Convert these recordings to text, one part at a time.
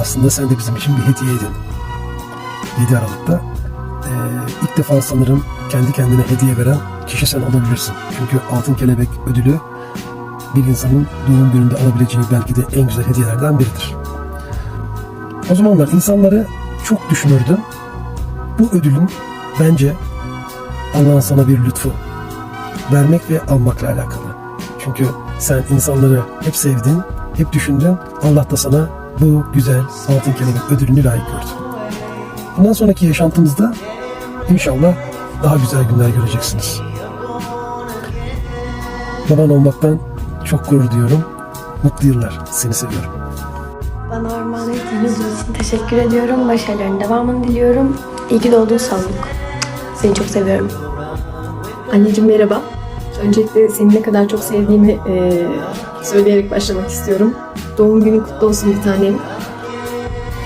aslında sen de bizim için bir hediyeydin. 7 Aralık'ta ee, ilk defa sanırım kendi kendine hediye veren kişi sen olabilirsin. Çünkü Altın Kelebek ödülü bir insanın doğum gününde alabileceği belki de en güzel hediyelerden biridir. O zamanlar insanları çok düşünürdüm. Bu ödülün bence Allah'ın sana bir lütfu. Vermek ve almakla alakalı. Çünkü sen insanları hep sevdin, hep düşündün. Allah da sana bu güzel altın kelebek ödülünü layık gördü. Bundan sonraki yaşantınızda inşallah daha güzel günler göreceksiniz. Baban olmaktan çok gurur duyuyorum. Mutlu yıllar. Seni seviyorum. Bana armağan ettiğiniz için teşekkür ediyorum. Başarıların devamını diliyorum. İyi ki doğdun sağlık. Seni çok seviyorum. Anneciğim merhaba. Öncelikle seni ne kadar çok sevdiğimi eee, söyleyerek başlamak istiyorum. Doğum günün kutlu olsun bir tanem.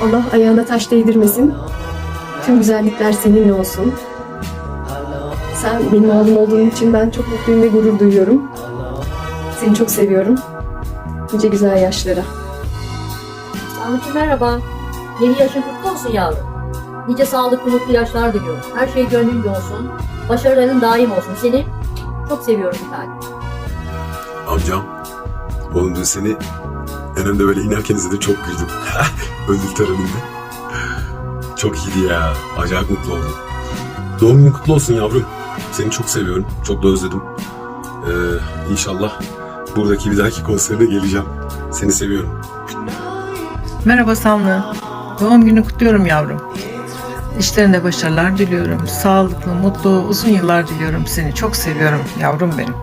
Allah ayağına taş değdirmesin. Tüm güzellikler seninle olsun. Sen benim oğlum olduğun için ben çok mutluyum ve gurur duyuyorum. Seni çok seviyorum. Nice güzel yaşlara. Ahmetciğim merhaba. Yeni yaşın kutlu olsun yavrum. Nice sağlıklı mutlu yaşlar diliyorum. Her şey gönlünce olsun. Başarıların daim olsun. Seni çok seviyorum tane. Amcam, oğlum dün seni en önde böyle inerken izledim çok güldüm. Ödül töreninde. Çok iyiydi ya. Acayip mutlu oldum. Doğum günün kutlu olsun yavrum. Seni çok seviyorum. Çok da özledim. Ee, inşallah buradaki bir dahaki konserine geleceğim. Seni seviyorum. Merhaba Samlı. Doğum günü kutluyorum yavrum. İşlerinde başarılar diliyorum. Sağlıklı, mutlu, uzun yıllar diliyorum seni. Çok seviyorum yavrum benim.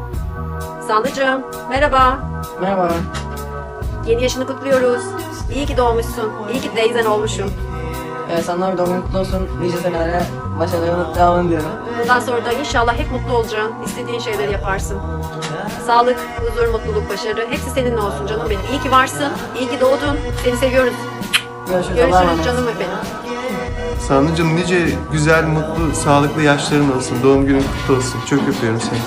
Sandıcığım, merhaba. Merhaba. Yeni yaşını kutluyoruz. İyi ki doğmuşsun. İyi ki teyzen olmuşum. Ee, sana bir doğum günün kutlu olsun. Nice senelere başarılarının devamını diliyorum. Bundan sonra da inşallah hep mutlu olacaksın. İstediğin şeyleri yaparsın. Sağlık, huzur, mutluluk, başarı hepsi seninle olsun canım benim. İyi ki varsın. İyi ki doğdun. Seni seviyoruz. Görüşürüz. Görüşürüz canım benim. Sandıcım nice güzel, mutlu, sağlıklı yaşların olsun. Doğum günün kutlu olsun. Çok öpüyorum seni.